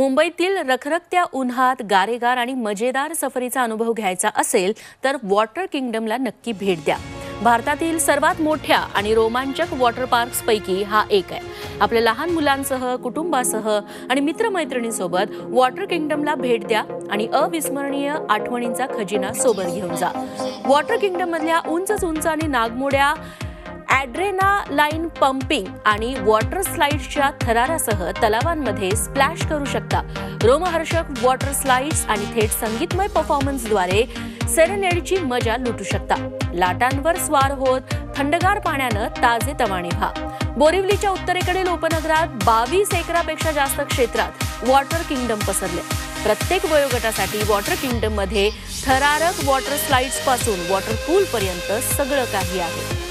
मुंबईतील रखरखत्या उन्हात गारेगार आणि मजेदार सफरीचा अनुभव घ्यायचा असेल तर वॉटर किंगडमला नक्की भेट द्या. भारतातील सर्वात मोठ्या आणि रोमांचक वॉटर पार्क्सपैकी हा एक आहे. आपल्या लहान मुलांसह कुटुंबासह आणि मित्रमैत्रिणींसोबत वॉटर किंगडमला भेट द्या आणि अविस्मरणीय आठवणींचा खजिना सोबत घेऊन जा. वॉटर किंगडममधल्या उंच उंच आणि नागमोड्या ॲड्रेना लाईन पंपिंग आणि वॉटर स्लाइड्सच्या थरारासह तलावांमध्ये स्प्लॅश करू शकता. रोमहर्षक वॉटर स्लाइड्स आणि थेट संगीतमय परफॉर्मन्सद्वारे सेरेनेडची मजा लुटू शकता. लाटांवर स्वार होत थंडगार पाण्यानं ताजे तवाणी व्हा. बोरिवलीच्या उत्तरेकडील उपनगरात बावीस एकरापेक्षा जास्त क्षेत्रात वॉटर किंगडम पसरले. प्रत्येक वयोगटासाठी वॉटर किंगडममध्ये थरारक वॉटर स्लाइड्सपासून वॉटर पूल पर्यंत सगळं काही आहे.